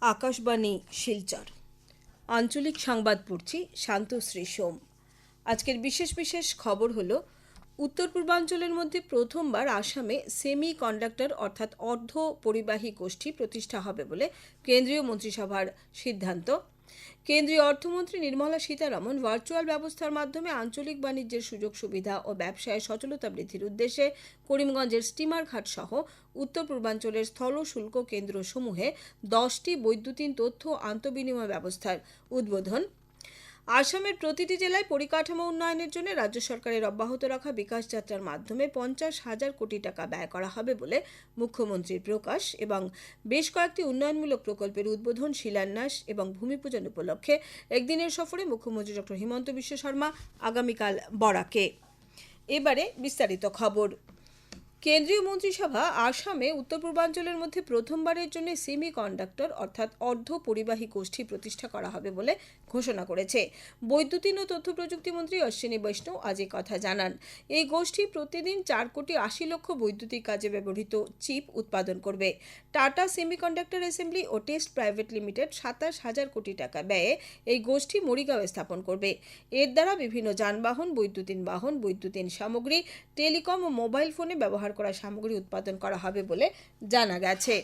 আকাশবাণী, শিলচর। আঞ্চলিক সংবাদ পড়ছি শান্তশ্রী সোম। আজকের বিশেষ বিশেষ খবর হলো, উত্তর পূর্বাঞ্চলের মধ্যে প্রথমবার আসামে সেমি কন্ডাক্টর অর্থাৎ অর্ধ পরিবাহী গোষ্ঠী প্রতিষ্ঠা হবে বলে কেন্দ্রীয় মন্ত্রিসভার সিদ্ধান্ত। কেন্দ্রীয় অর্থমন্ত্রী নির্মলা সীতারামন ভার্চুয়াল ব্যবস্থার মাধ্যমে আঞ্চলিক বাণিজ্যের সুযোগ সুবিধা ও ব্যবসায় সচলতা বৃদ্ধির উদ্দেশ্যে করিমগঞ্জের স্টিমার ঘাট সহ উত্তর পূর্বাঞ্চলের স্থল শুল্ক কেন্দ্রসমূহে দশটি বৈদ্যুতিন তথ্য আন্তঃবিনিময় ব্যবস্থার উদ্বোধন আসামের প্রতিটি জেলায় পরিকাঠামো উন্নয়নের জন্য রাজ্য সরকারের অব্যাহত রাখা বিকাশ যাত্রার মাধ্যমে পঞ্চাশ হাজার কোটি টাকা ব্যয় করা হবে বলে মুখ্যমন্ত্রীর প্রকাশ এবং বেশ কয়েকটি উন্নয়নমূলক প্রকল্পের উদ্বোধন, শিলান্যাস এবং ভূমিপূজন উপলক্ষে একদিনের সফরে মুখ্যমন্ত্রী ডক্টর হিমন্ত বিশ্ব শর্মা, আগামীকাল বরাকে। এবারে বিস্তারিত খবর। কেন্দ্রীয় মন্ত্রিসভা আসামে উত্তর পূর্বাঞ্চলের মধ্যে প্রথমবারের জন্য সেমি কন্ডাক্টর অর্থাৎ অর্ধ পরিবাহী গোষ্ঠী প্রতিষ্ঠা করা হবে বলে ঘোষণা করেছে। বৈদ্যুতিন ও তথ্য প্রযুক্তি মন্ত্রী অশ্বিনী বৈষ্ণব আজ এই কথা জানান। এই গোষ্ঠী প্রতিদিন চার কোটি আশি লক্ষ বৈদ্যুতিক কাজে ব্যবহৃত চিপ উৎপাদন করবে। টাটা সেমিকন্ডাক্টর অ্যাসেম্বলি ও টেস্ট প্রাইভেট লিমিটেড সাতাশ হাজার কোটি টাকা ব্যয়ে এই গোষ্ঠী মরিগাঁও স্থাপন করবে। এর দ্বারা বিভিন্ন যানবাহন, বৈদ্যুতিন বাহন, বৈদ্যুতিন সামগ্রী, টেলিকম ও মোবাইল ফোনে ব্যবহার করা সামগ্রী উৎপাদন করা হবে বলে জানা গেছে।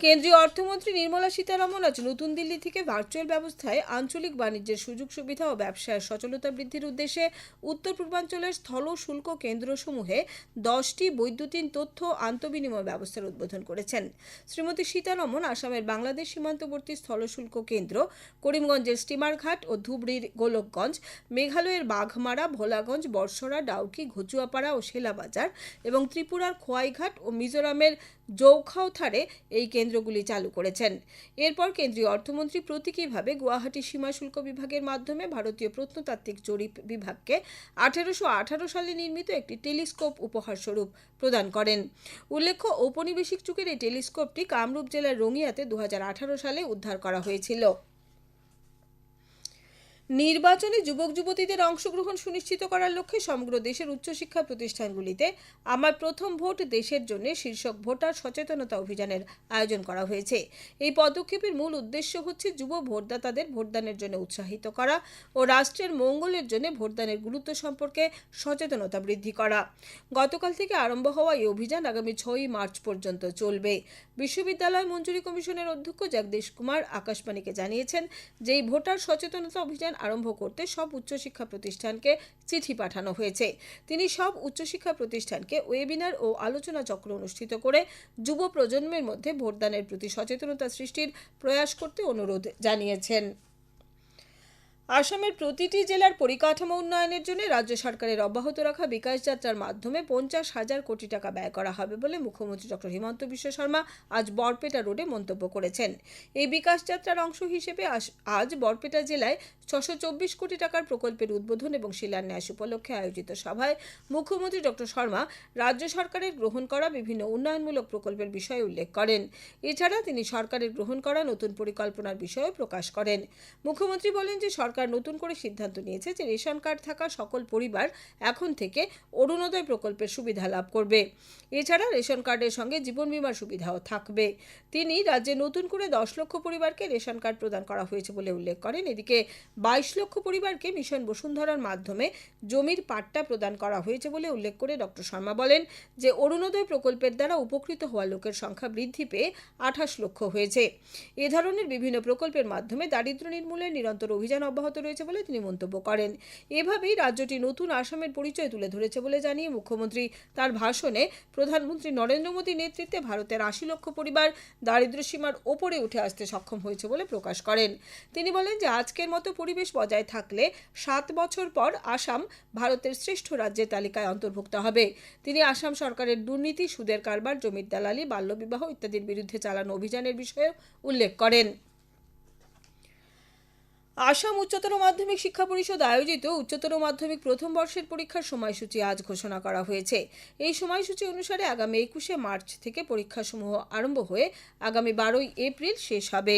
কেন্দ্রীয় অর্থমন্ত্রী নির্মলা সীতারামন আজ নতুন দিল্লি থেকে ভার্চুয়াল ব্যবস্থায় আঞ্চলিক বাণিজ্যের সুযোগ সুবিধা ও ব্যবসায়ের সচলতা বৃদ্ধির উদ্দেশ্যে উত্তর পূর্বাঞ্চলের স্থল শুল্ক কেন্দ্রসমূহে দশটি বৈদ্যুতিন তথ্য আন্তঃবিনিময় ব্যবস্থার উদ্বোধন করেছেন। শ্রীমতী সীতারমন আসামের বাংলাদেশ সীমান্তবর্তী স্থল শুল্ক কেন্দ্র, করিমগঞ্জের স্টিমারঘাট ও ধুবড়ির গোলকগঞ্জ, মেঘালয়ের বাঘমারা, ভোলাগঞ্জ বর্ষরা ডাউকি, ঘচুয়াপাড়া ও শেলাবাজার এবং ত্রিপুরার খোয়াইঘাট ও মিজোরামের জৌখাওথারে এই কেন্দ্রগুলি চালু করেছেন। এরপর কেন্দ্রীয় অর্থমন্ত্রী প্রতীকীভাবে গুয়াহাটি সীমা শুল্ক বিভাগের মাধ্যমে ভারতীয় প্রত্নতাত্ত্বিক জরিপ বিভাগকে আঠারোশো আঠারো সালে নির্মিত একটি টেলিস্কোপ উপহার স্বরূপ প্রদান করেন। উল্লেখ্য, ঔপনিবেশিক যুগের এই টেলিস্কোপটি কামরূপ জেলার রঙিয়াতে দু হাজার আঠারো সালে উদ্ধার করা হয়েছিল। নির্বাচনে যুবক যুবতীদের অংশগ্রহণ সুনিশ্চিত করার লক্ষ্যে সমগ্র দেশের উচ্চশিক্ষা প্রতিষ্ঠানগুলিতে আমার প্রথম ভোট দেশের জন্য শীর্ষক ভোটার সচেতনতা অভিযানের আয়োজন করা হয়েছে। এই পদক্ষেপের মূল উদ্দেশ্য হচ্ছে যুব ভোটদাতাদের ভোটদানের জন্য উৎসাহিত করা ও রাষ্ট্রের মঙ্গলের জন্য ভোটদানের গুরুত্ব সম্পর্কে সচেতনতা বৃদ্ধি করা। গতকাল থেকে আরম্ভ হওয়া এই অভিযান আগামী ছয়ই মার্চ পর্যন্ত চলবে। বিশ্ববিদ্যালয় মঞ্জুরি কমিশনের অধ্যক্ষ জগদীশ কুমার আকাশবাণীকে জানিয়েছেন যে এই ভোটার সচেতনতা অভিযান আরম্ভ করতে সব উচ্চশিক্ষা প্রতিষ্ঠানকে চিঠি পাঠানো হয়েছে। তিনি সব উচ্চশিক্ষা প্রতিষ্ঠানকে ওয়েবিনার ও আলোচনা চক্র অনুষ্ঠিত করে যুব প্রজন্মের মধ্যে ভোটদানের প্রতি সচেতনতা সৃষ্টির প্রয়াস করতে অনুরোধ জানিয়েছেন। আসামের প্রতিটি জেলার পরিকাঠামো উন্নয়নের জন্য রাজ্য সরকারের অব্যাহত রাখা বিকাশ যাত্রার মাধ্যমে পঞ্চাশ হাজার কোটি টাকা ব্যয় করা হবে বলে মুখ্যমন্ত্রী ডক্টর হিমন্ত বিশ্ব শর্মা আজ বরপেটা রোডে মন্তব্য করেছেন। এই বিকাশ যাত্রার অংশ হিসেবে আজ- বরপেটা জেলায় ছশো চব্বিশ কোটি টাকার প্রকল্পের উদ্বোধন এবং শিলান্যাস উপলক্ষে আয়োজিত সভায় মুখ্যমন্ত্রী ডক্টর শর্মা রাজ্য সরকারের গ্রহণ করা বিভিন্ন উন্নয়নমূলক প্রকল্পের বিষয়ে উল্লেখ করেন। এছাড়া তিনি সরকারের গ্রহণ করা নতুন পরিকল্পনার বিষয়েও প্রকাশ করেন। মুখ্যমন্ত্রী বলেন যে সরকার নতুন করে সিদ্ধান্ত নিয়েছে যে রেশন কার্ড থাকা সকল পরিবার এখন থেকে অরুণোদয় প্রকল্পের সুবিধা লাভ করবে। এছাড়া রেশন কার্ডের সঙ্গে জীবন বিমার সুবিধাও থাকবে। তিনি রাজ্যে নতুন করে দশ লক্ষ পরিবারকে রেশন কার্ড প্রদান করা হয়েছে বলে উল্লেখ করেন। এদিকে বাইশ লক্ষ পরিবারকে মিশন বসুন্ধরার মাধ্যমে জমির পাট্টা প্রদান করা হয়েছে বলে উল্লেখ করে ডক্টর শর্মা বলেন যে অরুণোদয় প্রকল্পের দ্বারা উপকৃত হওয়া লোকের সংখ্যা বৃদ্ধি পেয়ে আঠাশ লক্ষ হয়েছে। এ ধরনের বিভিন্ন প্রকল্পের মাধ্যমে দারিদ্র্য নির্মূলের নিরন্তর অভিযান অব্যাহত রয়েছে বলে তিনি মন্তব্য করেন। এভাবেই রাজ্যটি নতুন আসামের পরিচয় তুলে ধরেছে বলে জানিয়ে মুখ্যমন্ত্রী তার ভাষণে প্রধানমন্ত্রী নরেন্দ্র মোদীর নেতৃত্বে ভারতের আশি লক্ষ পরিবার দারিদ্র্য সীমার ওপরে উঠে আসতে সক্ষম হয়েছে বলে প্রকাশ করেন। তিনি বলেন যে, আজকের মতো পরিবেশ বজায় থাকলে সাত বছর পর আসাম ভারতের শ্রেষ্ঠ রাজ্যের তালিকায় অন্তর্ভুক্ত হবে। তিনি আসাম সরকারের দুর্নীতি, সুদের কারবার, জমির দালালি, বাল্যবিবাহ ইত্যাদির বিরুদ্ধে চালানো অভিযানের বিষয়ে উল্লেখ করেন। আসাম উচ্চতর মাধ্যমিক শিক্ষা পরিষদ আয়োজিত উচ্চতর মাধ্যমিক প্রথম বর্ষের পরীক্ষার সময়সূচি আজ ঘোষণা করা হয়েছে। এই সময়সূচি অনুসারে আগামী একুশে মার্চ থেকে পরীক্ষাসমূহ আরম্ভ হয়ে আগামী বারোই এপ্রিল শেষ হবে।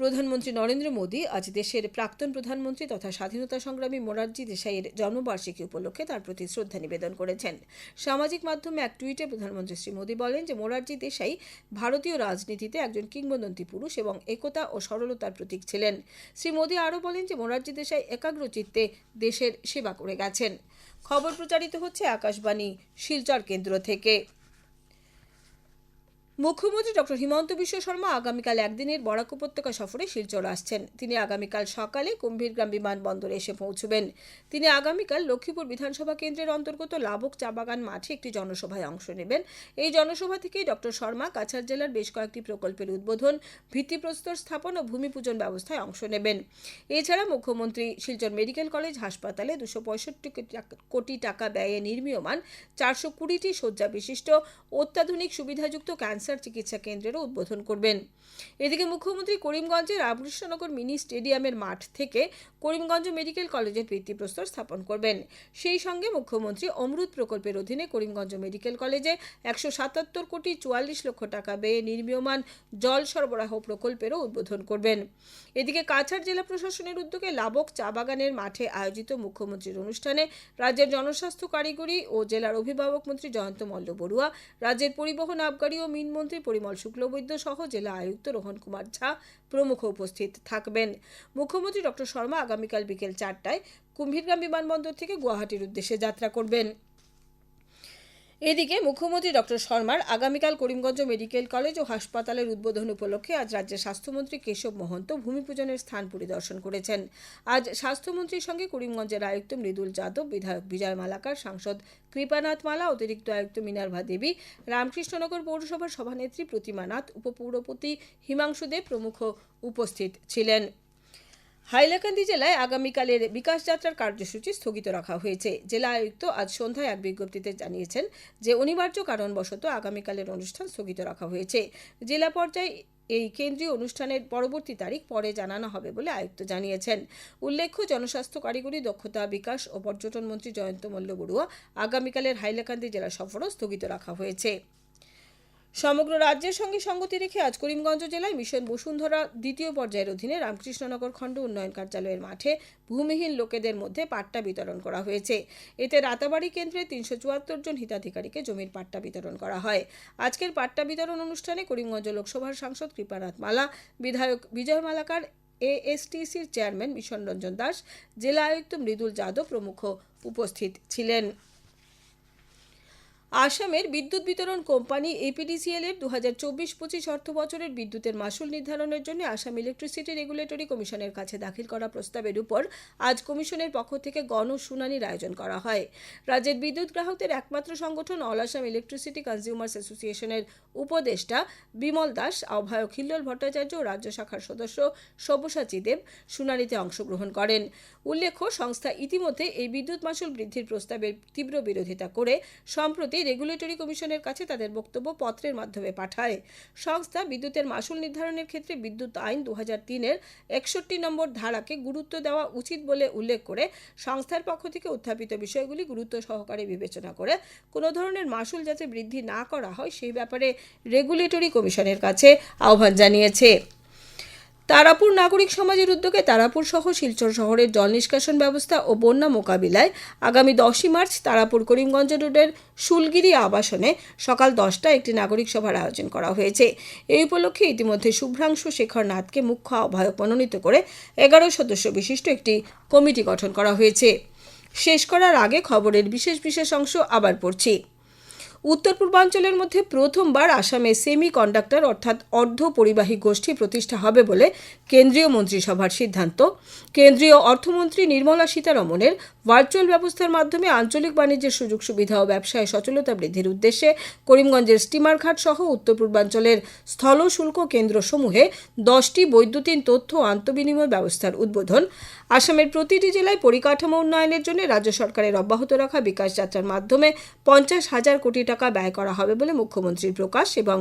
প্রধানমন্ত্রী নরেন্দ্র মোদী আজ দেশের প্রাক্তন প্রধানমন্ত্রী তথা স্বাধীনতা সংগ্রামী মোরারজি দেশাইয়ের জন্মবার্ষিকী উপলক্ষে তার প্রতি শ্রদ্ধা নিবেদন করেছেন। সামাজিক মাধ্যমে এক টুইটে প্রধানমন্ত্রী শ্রী মোদী বলেন যে, মোরারজি দেশাই ভারতীয় রাজনীতিতে একজন কিংবদন্তি পুরুষ এবং একতা ও সরলতার প্রতীক ছিলেন। শ্রী মোদী আরও বলেন যে, মোরারজি দেশাই একাগ্রচিত্তে দেশের সেবা করে গেছেন। খবর প্রচারিত হচ্ছে আকাশবাণী শিলচর কেন্দ্র থেকে। মুখ্যমন্ত্রী ডক্টর হিমন্ত বিশ্ব শর্মা আগামীকাল একদিনের বরাক উপত্যকা সফরে শিলচর আসছেন। তিনি আগামীকাল সকালে কুম্ভীরগ্রাম বিমানবন্দরে এসে পৌঁছবেন। তিনি আগামীকাল লক্ষ্মীপুর বিধানসভা কেন্দ্রের অন্তর্গত লাবক চা বাগান মাঠে একটি জনসভায় অংশ নেবেন। এই জনসভা থেকেই ডক্টর শর্মা কাছাড় জেলার বেশ কয়েকটি প্রকল্পের উদ্বোধন, ভিত্তিপ্রস্তর স্থাপন ও ভূমি পূজন ব্যবস্থায় অংশ নেবেন। এছাড়া মুখ্যমন্ত্রী শিলচর মেডিকেল কলেজ হাসপাতালে দুশো পঁয়ষট্টি কোটি টাকা ব্যয়ে নির্মীয়মান চারশো কুড়িটি শয্যা বিশিষ্ট, অত্যাধুনিক সুবিধাযুক্ত ক্যান্সার চিকিৎসা কেন্দ্রেরও উদ্বোধন করবেন। এদিকে মুখ্যমন্ত্রী করিমগঞ্জের রামকৃষ্ণনগর মিনি স্টেডিয়ামের মাঠ থেকে করিমগঞ্জ মেডিকেল কলেজের ভিত্তিপ্রস্তর স্থাপন করবেন। সেই সঙ্গে মুখ্যমন্ত্রী অমৃত প্রকল্পের অধীনে করিমগঞ্জ মেডিকেল কলেজে একশো সাতাত্তর কোটি চুয়াল্লিশ লক্ষ টাকা ব্যয়ে নির্মীয়মান জল সরবরাহ প্রকল্পেরও উদ্বোধন করবেন। এদিকে কাছাড় জেলা প্রশাসনের উদ্যোগে লাবক চা বাগানের মাঠে আয়োজিত মুখ্যমন্ত্রীর অনুষ্ঠানে রাজ্যের জনস্বাস্থ্য কারিগরি ও জেলার অভিভাবক মন্ত্রী জয়ন্ত মল্ল বড়ুয়া, রাজ্যের পরিবহন আবগারি ও মিনমন্ত্রী পরিমল শুক্লবৈদ্য সহ জেলা আয়ুক্ত রোহন কুমার ঝা প্রমুখ উপস্থিত থাকবেন। মুখ্যমন্ত্রী ডক্টর শর্মা আগামীকাল বিকেল চারটায় কুম্ভীরগ্রাম বিমানবন্দর থেকে গুয়াহাটির উদ্দেশ্যে যাত্রা করবেন। এদিকে মুখ্যমন্ত্রী ডক্টর শর্মার আগামীকাল করিমগঞ্জ মেডিকেল কলেজ ও হাসপাতালের উদ্বোধন উপলক্ষে আজ রাজ্যের স্বাস্থ্যমন্ত্রী কেশব মহন্ত ভূমিপূজনের স্থান পরিদর্শন করেছেন। আজ স্বাস্থ্যমন্ত্রীর সঙ্গে করিমগঞ্জের আয়ুক্ত মৃদুল যাদব, বিধায়ক বিজয় মালাকার, সাংসদ কৃপানাথ মালা, অতিরিক্ত আয়ুক্ত মিনার্ভা দেবী, রামকৃষ্ণনগর পৌরসভার সভানেত্রী প্রতিমা নাথ, উপপৌরপতি হিমাংশু দেব প্রমুখ উপস্থিত ছিলেন। হাইলাকান্দি জেলায় আগামীকালের বিকাশ যাত্রার কার্যসূচি স্থগিত রাখা হয়েছে। জেলা আয়ুক্ত আজ সন্ধ্যায় এক বিজ্ঞপ্তিতে জানিয়েছেন যে, অনিবার্য কারণবশত আগামীকালের অনুষ্ঠান স্থগিত রাখা হয়েছে। জেলা পর্যায়ে এই কেন্দ্রীয় অনুষ্ঠানের পরবর্তী তারিখ পরে জানানো হবে বলে আয়ুক্ত জানিয়েছেন। উল্লেখ্য, জনস্বাস্থ্য কারিগরি দক্ষতা, বিকাশ ও পর্যটন মন্ত্রী জয়ন্ত মল্ল বড়ুয়া আগামীকালের হাইলাকান্দি জেলা সফরও স্থগিত রাখা হয়েছে। সমগ্র রাজ্যের সঙ্গে সঙ্গতি রেখে আজ করিমগঞ্জ জেলায় মিশন বসুন্ধরা দ্বিতীয় পর্যায়ের অধীনে রামকৃষ্ণনগর খণ্ড উন্নয়ন কার্যালয়ের মাঠে ভূমিহীন লোকেদের মধ্যে পাট্টা বিতরণ করা হয়েছে। এতে রাতাবাড়ি কেন্দ্রে তিনশো চুয়াত্তর জন হিতাধিকারীকে জমির পাট্টা বিতরণ করা হয়। আজকের পাট্টা বিতরণ অনুষ্ঠানে করিমগঞ্জ লোকসভার সাংসদ কৃপানাথ মালা, বিধায়ক বিজয় মালাকার, এএসটিসির চেয়ারম্যান মিশন রঞ্জন দাস, জেলা আয়ুক্ত মৃদুল যাদব প্রমুখ উপস্থিত ছিলেন। আসামের বিদ্যুৎ বিতরণ কোম্পানি এপিডিসিএল এর দু হাজার চব্বিশ পঁচিশ অর্থ বছরের বিদ্যুতের মাসুল নির্ধারণের জন্য আসাম ইলেকট্রিসিটি রেগুলেটরি কমিশনের কাছে দাখিল করা প্রস্তাবের উপর আজ কমিশনের পক্ষ থেকে গণশুনানির আয়োজন করা হয়। রাজ্যের বিদ্যুৎ গ্রাহকদের একমাত্র সংগঠন অল আসাম ইলেকট্রিসিটি কনজিউমার্স অ্যাসোসিয়েশনের উপদেষ্টা বিমল দাস, আহ্বায়ক হিল্লোল ভট্টাচার্য ও রাজ্য শাখার সদস্য সব্যসাচী দেব শুনানিতে অংশগ্রহণ করেন। উল্লেখ্য, সংস্থা ইতিমধ্যে এই বিদ্যুৎ মাসুল বৃদ্ধির প্রস্তাবের তীব্র বিরোধিতা করে সম্প্রতি রেগুলেটরি কমিশনের কাছে তাদের বক্তব্য পত্রের মাধ্যমে পাঠায়। সংস্থা বিদ্যুতের মাসুল নির্ধারণের ক্ষেত্রে বিদ্যুৎ আইন দু হাজার তিনের একষট্টি নম্বর ধারাকে গুরুত্ব দেওয়া উচিত বলে উল্লেখ করে সংস্থার পক্ষ থেকে উত্থাপিত বিষয়গুলি গুরুত্ব সহকারে বিবেচনা করে কোনো ধরনের মাসুল যাতে বৃদ্ধি না করা হয় সেই ব্যাপারে রেগুলেটরি কমিশনের কাছে আহ্বান জানিয়েছে। তারাপুর নাগরিক সমাজের উদ্যোগে তারাপুর সহ শিলচর শহরের জল নিষ্কাশন ব্যবস্থা ও বন্যা মোকাবিলায় আগামী দশই মার্চ তারাপুর করিমগঞ্জ রোডের শুলগিরি আবাসনে সকাল দশটায় একটি নাগরিক সভার আয়োজন করা হয়েছে। এই উপলক্ষে ইতিমধ্যে শুভ্রাংশু শেখর নাথকে মুখ্য আহ্বায়ক মনোনীত করে এগারো সদস্য বিশিষ্ট একটি কমিটি গঠন করা হয়েছে। শেষ করার আগে খবরের বিশেষ বিশেষ অংশ আবার পড়ছি। উত্তর পূর্বাঞ্চলের মধ্যে প্রথমবার আসামে সেমি কন্ডাক্টর অর্থাৎ অর্ধ পরিবাহী গোষ্ঠী প্রতিষ্ঠা হবে বলে কেন্দ্রীয় মন্ত্রিসভার সিদ্ধান্ত। কেন্দ্রীয় অর্থমন্ত্রী নির্মলা সীতারমণের ভার্চুয়াল ব্যবস্থার মাধ্যমে আঞ্চলিক বাণিজ্যের সুযোগ সুবিধা ও ব্যবসায় সচলতা বৃদ্ধির উদ্দেশ্যে করিমগঞ্জের স্টিমারঘাট সহ উত্তর পূর্বাঞ্চলের স্থল শুল্ক কেন্দ্রসমূহে দশটি বৈদ্যুতিন তথ্য আন্তঃবিনিময় ব্যবস্থার উদ্বোধন। আসামের প্রতিটি জেলায় পরিকাঠামো উন্নয়নের জন্য রাজ্য সরকারের অব্যাহত রাখা বিকাশ যাত্রার মাধ্যমে পঞ্চাশ হাজার কোটি টাকা ব্যয় করা হবে বলে মুখ্যমন্ত্রীর প্রকাশ এবং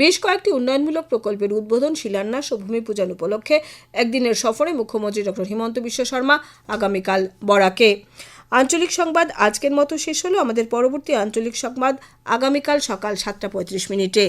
বেশ কয়েকটি উন্নয়নমূলক প্রকল্পের উদ্বোধন, শিলান্যাস ও ভূমি পূজন উপলক্ষে একদিনের সফরে মুখ্যমন্ত্রী ডক্টর হিমন্ত বিশ্ব শর্মা আগামীকাল বরাকে। আঞ্চলিক সংবাদ আজকের মতো শেষ হলো। আমাদের পরবর্তী আঞ্চলিক সংবাদ আগামীকাল সকাল সাতটা পঁয়ত্রিশ মিনিটে।